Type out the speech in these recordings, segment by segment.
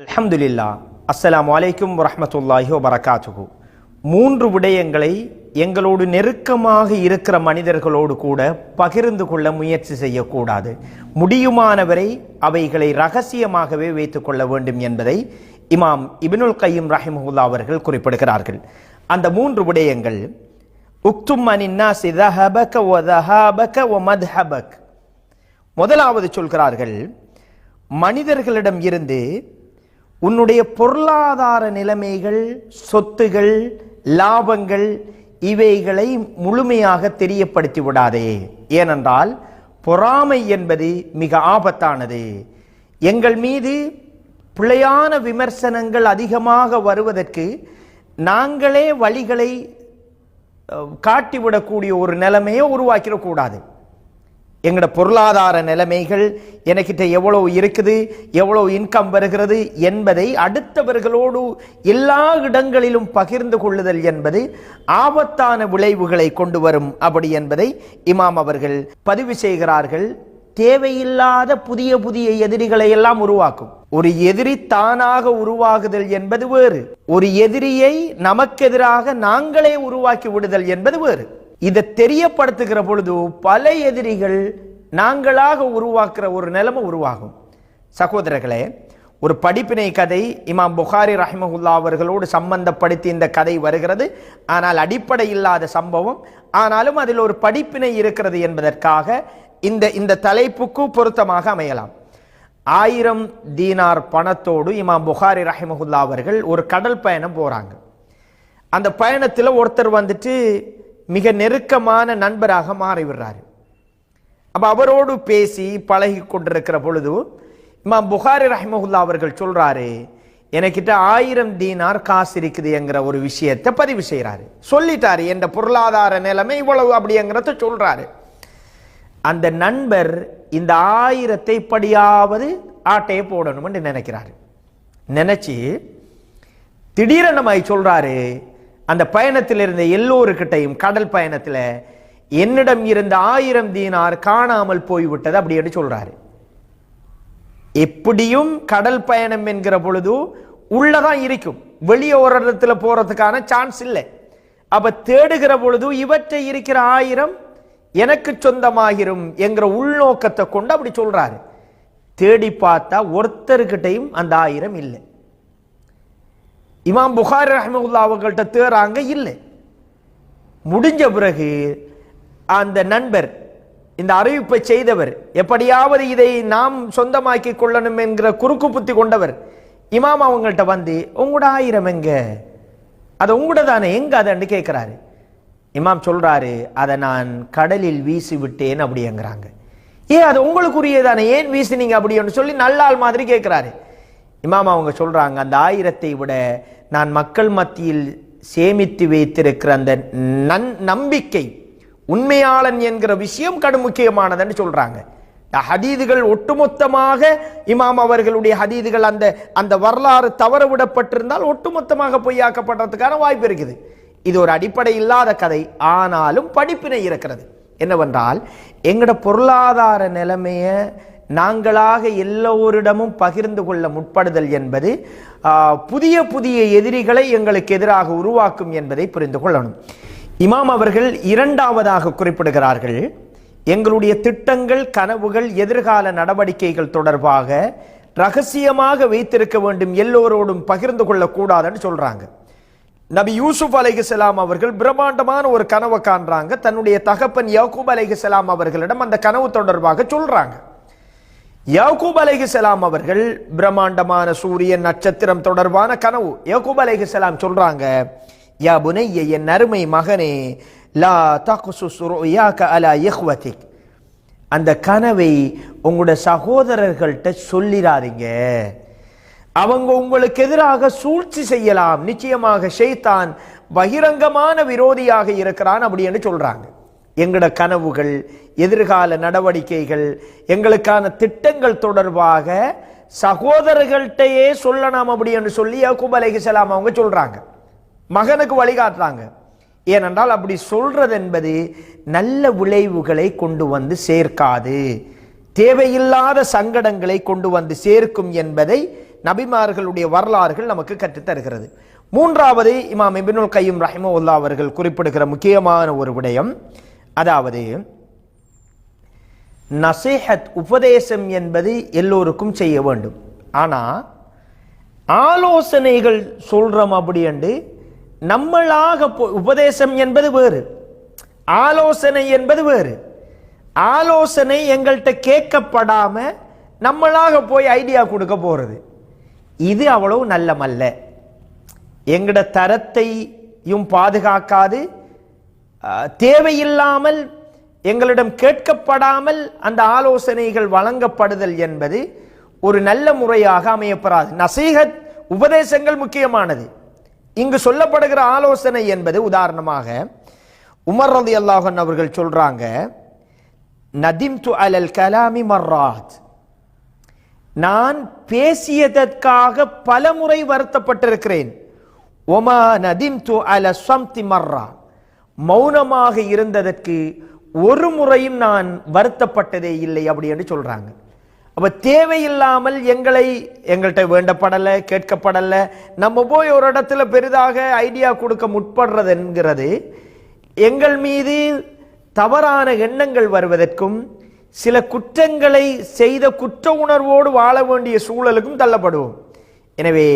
அல்ஹம்துலில்லா. அஸ்லாம் வலைக்கும் வரமத்துல்லாஹி வரகாத்துகு மூன்று விடயங்களை எங்களோடு நெருக்கமாக இருக்கிற மனிதர்களோடு கூட பகிர்ந்து கொள்ள முயற்சி செய்யக்கூடாது. முடியுமானவரை அவைகளை ரகசியமாகவே வைத்துக் கொள்ள வேண்டும் என்பதை இமாம் இபினுல் கையும் ரஹிமஹுல்லா அவர்கள் குறிப்பிடுகிறார்கள். அந்த மூன்று விடயங்கள் உக்தும் அனின்னாசி தஹபக மத்ஹபக் முதலாவது சொல்கிறார்கள் மனிதர்களிடம் இருந்து உன்னுடைய பொருளாதார நிலைமைகள் சொத்துகள் லாபங்கள் இவைகளை முழுமையாக தெரியப்படுத்தி விடாதே. ஏனென்றால் பொறாமை என்பது மிக ஆபத்தானது. எங்கள் மீது பிழையான விமர்சனங்கள் அதிகமாக வருவதற்கு நாங்களே வழிகளை காட்டிவிடக்கூடிய ஒரு நிலைமையை உருவாக்கிடக்கூடாது. எங்களோட பொருளாதார நிலைமைகள் எனக்கிட்ட எவ்வளவு இருக்குது எவ்வளவு இன்கம் வருகிறது என்பதை அடுத்தவர்களோடு எல்லா இடங்களிலும் பகிர்ந்து கொள்ளுதல் என்பது ஆபத்தான விளைவுகளை கொண்டு வரும் அப்படி என்பதை இமாம் அவர்கள் பதிவு செய்கிறார்கள். தேவையில்லாத புதிய புதிய எதிரிகளை எல்லாம் உருவாக்கும். ஒரு எதிரி தானாக உருவாகுதல் என்பது வேறு. ஒரு எதிரியை நமக்கெதிராக நாங்களே உருவாக்கி விடுதல் என்பது வேறு. இதை தெரியப்படுத்துகிற பொழுது பல எதிரிகள் நாங்களாக உருவாக்குற ஒரு நிலைமை உருவாகும். சகோதரர்களே ஒரு படிப்பினை கதை இமாம் புகாரி ரஹ்மஹுல்லா அவர்களோடு சம்பந்தப்படுத்தி இந்த கதை வருகிறது. ஆனால் அடிப்படை இல்லாத சம்பவம். ஆனாலும் அதில் ஒரு படிப்பினை இருக்கிறது என்பதற்காக இந்த இந்த தலைப்புக்கு பொருத்தமாக அமையலாம். ஆயிரம் தீனார் பணத்தோடு இமாம் புகாரி ரஹிமஹுல்லா அவர்கள் ஒரு கடல் பயணம் போறாங்க. அந்த பயணத்தில் ஒருத்தர் வந்துட்டு மிக நெருக்கமான நண்பராக மாறிவிடுறாரு. அப்போ அவரோடு பேசி பழகி கொண்டிருக்கிற பொழுது இமாம் புகாரி ரஹ்மகுல்லா அவர்கள் சொல்றாரு எனக்கிட்ட ஆயிரம் தீனார் காசு இருக்குதுங்கிற ஒரு விஷயத்தை பதிவு செய்கிறாரு சொல்லிட்டாரு என்ற பொருளாதார நிலைமை இவ்வளவு அப்படிங்கிறத சொல்றாரு. அந்த நண்பர் இந்த ஆயிரத்தை படியாவது ஆட்டையை போடணும்னு நினைக்கிறாரு. நினைச்சு திடீரெனமாய் சொல்றாரு அந்த பயணத்தில் இருந்த எல்லோருக்கிட்டையும் கடல் பயணத்தில் என்னிடம் இருந்த ஆயிரம் தீனார் காணாமல் போய்விட்டது அப்படின்னு சொல்றாரு. எப்படியும் கடல் பயணம் என்கிற பொழுது உள்ளதான் இருக்கும். வெளியே ஒரு இடத்துல போறதுக்கான சான்ஸ் இல்லை. அப்ப தேடுகிற பொழுது இவற்றை இருக்கிற ஆயிரம் எனக்கு சொந்தமாகிரும் என்கிற உள்நோக்கத்தை கொண்டு அப்படி சொல்றாரு. தேடி பார்த்தா ஒருத்தருக்கிட்டையும் அந்த ஆயிரம் இல்லை. இமாம் புகாரி ரஹ்மவுல்லா அவர்கள்ட்ட தேறாங்க இல்லை. முடிஞ்ச பிறகு அந்த நண்பர் இந்த அறிவிப்பை செய்தவர் எப்படியாவது இதை நாம் சொந்தமாக்கி கொள்ளணும் என்கிற குறுக்கு புத்தி கொண்டவர் இமாம் அவங்கள்ட்ட வந்து உங்களோட ஆயிரம் எங்க? அது உங்களோட தானே எங்க அதன்னு கேட்குறாரு. இமாம் சொல்றாரு அதை நான் கடலில் வீசி விட்டேன் அப்படிங்கிறாங்க. ஏன் அது உங்களுக்குரியதானே? ஏன் வீசினீங்க? அப்படின்னு சொல்லி நல்லாள் மாதிரி கேட்குறாரு. இமாம் அவங்க சொல்றாங்க அந்த ஆயிரத்தை விட நான் மக்கள் மத்தியில் சேமித்து வைத்திருக்கிற அந்த நன் நம்பிக்கை உண்மையாளன் என்கிற விஷயம் கடும் முக்கியமானதுன்னு சொல்றாங்க. ஹதீதுகள் ஒட்டுமொத்தமாக இமாம் அவர்களுடைய ஹதீதுகள் அந்த அந்த வரலாறு தவற விடப்பட்டிருந்தால் ஒட்டுமொத்தமாக பொய்யாக்கப்படுறதுக்கான வாய்ப்பு இருக்குது. இது ஒரு அடிப்படை இல்லாத கதை ஆனாலும் படிப்பினை இருக்கிறது என்னவென்றால் எங்களோட பொருளாதார நிலைமையை நாங்களாக எல்லோரிடமும் பகிர்ந்து கொள்ள முற்படுதல் என்பது புதிய புதிய எதிரிகளை எங்களுக்கு எதிராக உருவாக்கும் என்பதை புரிந்து கொள்ளணும். இமாம் அவர்கள் இரண்டாவதாக குறிப்பிடுகிறார்கள் எங்களுடைய திட்டங்கள் கனவுகள் எதிர்கால நடவடிக்கைகள் தொடர்பாக ரகசியமாக வைத்திருக்க வேண்டும் எல்லோரோடும் பகிர்ந்து கொள்ளக்கூடாதுன்னு சொல்றாங்க. நபி யூசுப் அலைஹிஸ்ஸலாம் அவர்கள் பிரம்மாண்டமான ஒரு கனவை காண்றாங்க. தன்னுடைய தகப்பன் யாக்கூப் அலைஹிஸ்ஸலாம் அவர்களிடம் அந்த கனவு தொடர்பாக சொல்றாங்க. யாக்கூப் அலைஹிஸ்ஸலாம் அவர்கள் பிரம்மாண்டமான சூரியன் நட்சத்திரம் தொடர்பான கனவு. யாக்கூப் அலைஹிஸ்ஸலாம் சொல்றாங்க யா புனைய என் அருமை மகனே லா தக்சுஸ் ருயாக்க அலா இஹ்வதிக். அந்த கனவை உங்களோட சகோதரர்கள்ட்ட சொல்லிடாதீங்க அவங்க உங்களுக்கு எதிராக சூழ்ச்சி செய்யலாம். நிச்சயமாக ஷெய்தான் பகிரங்கமான விரோதியாக இருக்கிறான் அப்படின்னு சொல்றாங்க. எங்களோட கனவுகள் எதிர்கால நடவடிக்கைகள் எங்களுக்கான திட்டங்கள் தொடர்பாக சகோதரர்கள்ட்டையே சொல்லலாம் அப்படின்னு சொல்லி யாக்கூப் அலைகிசலாம் அவங்க சொல்றாங்க. மகனுக்கு வழிகாட்டுறாங்க. ஏனென்றால் அப்படி சொல்றது என்பது நல்ல விளைவுகளை கொண்டு வந்து சேர்க்காது. தேவையில்லாத சங்கடங்களை கொண்டு வந்து சேர்க்கும் என்பதை நபிமார்களுடைய வரலாறுகள் நமக்கு கற்றுத் தருகிறது. மூன்றாவது இமாம் இபினுல் கையும் ரஹிமவுல்லா அவர்கள் குறிப்பிடுகிற முக்கியமான ஒரு விடயம் அதாவது நசீஹத் உபதேசம் என்பது எல்லோருக்கும் செய்ய வேண்டும். ஆனால் ஆலோசனைகள் சொல்கிறோம் அப்படின்ட்டு நம்மளாக போ- உபதேசம் என்பது வேறு. ஆலோசனை என்பது வேறு. ஆலோசனை எங்கள்கிட்ட கேட்கப்படாம நம்மளாக போய் ஐடியா கொடுக்க போகிறது இது அவ்வளவு நல்லமல்ல. எங்கட தரத்தையும் பாதுகாக்காது தேவையில்லாமல் எங்களிடம் கேட்கப்படாமல் அந்த ஆலோசனைகள் வழங்கப்படுதல் என்பது ஒரு நல்ல முறையாக அமையப்படாது நசீகத் உபதேசங்கள் முக்கியமானது. இங்கு சொல்லப்படுகிற ஆலோசனை என்பது உதாரணமாக உமர் ரதி அல்லாஹன் அவர்கள் சொல்றாங்க நதிம் து அலல் கலாமி மர்ராத். நான் பேசியதற்காக பலமுறை வருத்தப்பட்டிருக்கிறேன். ஒமா நதிம் து அல சம்தி மர்ரா. மௌனமாக இருந்ததற்கு ஒரு முறையும் நான் வருத்தப்பட்டதே இல்லை அப்படி என்று சொல்றாங்க. அப்ப தேவையில்லாமல் எங்களை எங்கள்கிட்ட வேண்டப்படலை கேட்கப்படலை நம்ம போய் ஒரு இடத்துல பெரிதாக ஐடியா கொடுக்க முற்படுறது என்கிறது எங்கள் மீது தவறான எண்ணங்கள் வருவதற்கும் சில குற்றங்களை செய்த குற்ற உணர்வோடு வாழ வேண்டிய சூழலுக்கும் தள்ளப்படுவோம். எனவே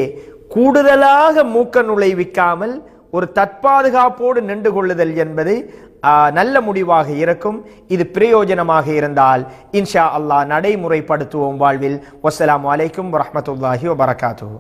கூடுதலாக மூக்க நுழைவிக்காமல் ஒரு தற்பாதுகாப்போடு நின்று கொள்ளுதல் என்பது நல்ல முடிவாக இருக்கும். இது பிரயோஜனமாக இருந்தால் இன்ஷா அல்லாஹ் நடைமுறைப்படுத்துவோம் வாழ்வில். வசலாம் அலைக்கும் வரமத்துல்லாஹி வபரகாத்து